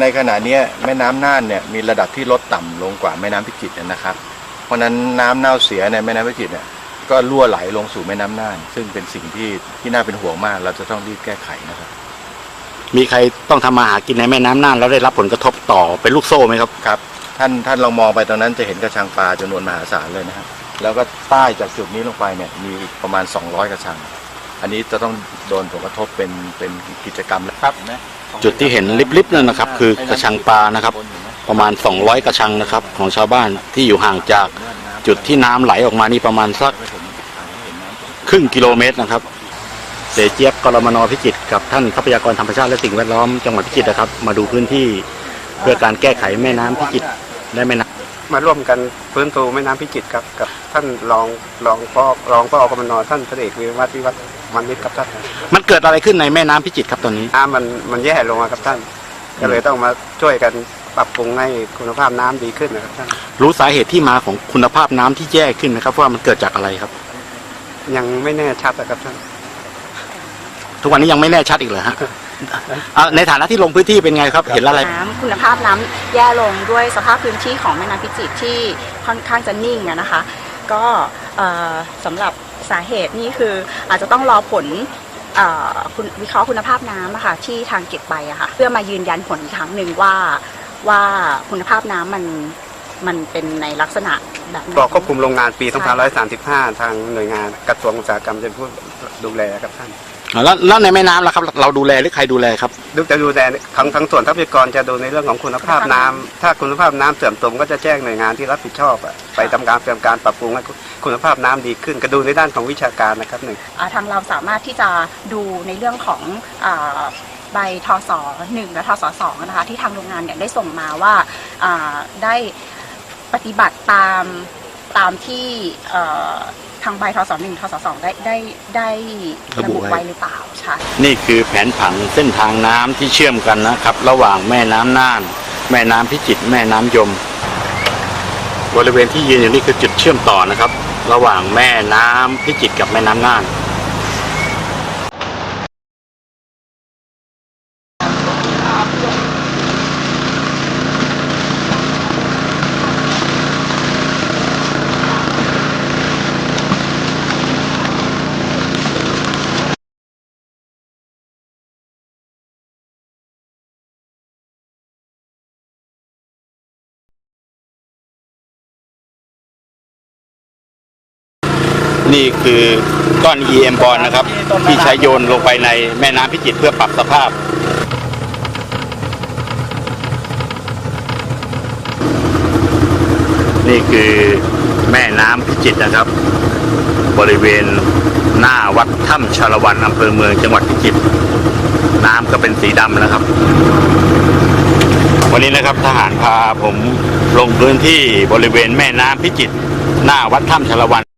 ในขณะเนี้ยแม่น้ำน่านเนี่ยมีระดับที่ลดต่ำลงกว่าแม่น้ำพิจิตรนะครับ เพราะฉะนั้นน้ำเน่าเสียในแม่น้ำพิจิตรเนี่ยก็รั่วไหลลงสู่แม่น้ำน่าน ซึ่งเป็นสิ่งที่ที่น่าเป็นห่วงมาก เราจะต้องรีบแก้ไขนะครับ มีใครต้องทำมาหากินในแม่น้ำน่านแล้วได้รับผลกระทบต่อเป็นลูกโซ่ไหมครับ ครับท่านท่านลองมองไปตรงนั้นจะเห็นกระชังปลาจำนวนมหาศาลเลยนะครับแล้วก็ใต้จากจุดนี้ลงไปเนี่ยมีอีกประมาณ 200 กระชัง อันนี้จะต้องโดนผลกระทบเป็นเป็นกิจกรรมแล้วครับนะ จุดที่เห็นลิบๆนั่นนะครับ คือกระชังปลานะครับ ประมาณ 200 กระชังนะครับ ของชาวบ้านที่อยู่ห่างจากจุดที่น้ำไหลออกมานี่ประมาณสักครึ่งกิโลเมตรนะครับเสเจี๊ยบกรมนพิจิตกับท่านทรัพยากรธรรมชาติและสิ่งแวดล้อมจังหวัดพิจิตรนะครับ มาดูพื้นที่เพื่อการแก้ไขแม่น้ำพิจิตรและแม่น้ำ มาร่วมกันฟื้นฟูแม่น้ำพิจิตรครับกับท่านรองรองพ่อรองพ่อกรมนท่านพระเอกวิวัฒน์วิวัฒน์มันนิดครับท่านมันเกิดอะไรขึ้นในแม่น้ำพิจิตรครับตอนนี้ น้ำมันมันแย่ลงอะครับท่าน ก็เลยต้องมาช่วยกันปรับปรุงให้คุณภาพน้ำดีขึ้นนะครับท่าน รู้สาเหตุที่มาของคุณภาพน้ำที่แย่ขึ้นไหมครับว่ามันเกิดจากอะไรครับ ยังไม่แน่ชัดนะครับท่าน ทุกวันนี้ยังไม่แน่ชัดอีกเหรอฮะ อะในฐานะที่ลงพื้นที่เป็นไงครับ เห็นอะไร น้ำคุณภาพน้ำแย่ลงด้วยสภาพพื้นที่ของแม่น้ำพิจิตรที่ค่อนข้างจะนิ่งอะนะคะ ก็เอ่อสำหรับสาเหตุนี่คืออาจจะต้องรอผลเอ่อคุณวิเคราะห์คุณภาพน้ำอะค่ะที่ทางเก็บไปอะค่ะเพื่อมายืนยันผลอีกครั้งหนึ่งว่าว่าคุณภาพน้ำมันมันเป็นในลักษณะแบบไหน กรอบควบคุมโรงงานปี 2535 ทางหน่วยงานกระทรวงอุตสาหกรรมจะเป็นผู้ดูแลครับท่าน แล้วแล้วในแม่น้ำล่ะครับ เราดูแลหรือใครดูแลครับ ดูจะดูแลทั้งทั้งส่วนทรัพยากรจะดูในเรื่องของคุณภาพน้ำถ้าคุณภาพน้ำเสื่อมโทรมก็จะแจ้งหน่วยงานที่รับผิดชอบอะไปทำการเตรียมการปรับปรุงให้คุณภาพน้ำดีขึ้นก็ดูในด้านของวิชาการนะครับหนึ่ง อ่าทางเราสามารถที่จะดูในเรื่องของอาใบทศหนึ่งและทศสองนะคะที่ทางโรงงานเนี่ยได้ส่งมาว่าอ่าได้ปฏิบัติตามตามที่เอ่อ ทางใบทศหนึ่งทศสองได้ได้ได้ระระบุบุไว้ไว้หรือเปล่าใช่นี่คือแผนผังเส้นทางน้ำที่เชื่อมกันนะครับ ระหว่างแม่น้ำน่าน แม่น้ำพิจิตรแม่น้ำยม บริเวณที่ยืนอยู่นี่คือจุดเชื่อมต่อนะครับ ระหว่างแม่น้ำพิจิตรกับแม่น้ำน่าน นี่คือก้อน EM บอลนะครับ ที่ใช้โยนลงไปในแม่น้ำพิจิตรเพื่อปรับสภาพ นี่คือแม่น้ำพิจิตรนะครับ บริเวณหน้าวัดถ้ำชาละวันอำเภอเมืองจังหวัดพิจิตรน้ำก็เป็นสีดำนะครับ วันนี้นะครับทหารพาผมลงพื้นที่บริเวณแม่น้ำพิจิตรหน้าวัดถ้ำชาละวัน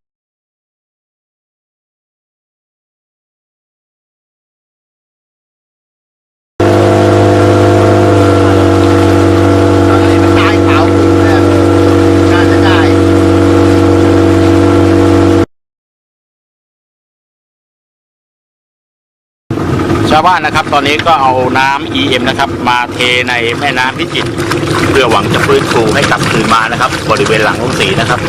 ชาวบ้านนะครับ ตอนนี้ก็เอาน้ำ EM นะครับ มาเทในแม่น้ำพิจิตรเพื่อหวังจะฟื้นฟูให้กลับคืนมานะครับ บริเวณหลังโรงสีนะครับ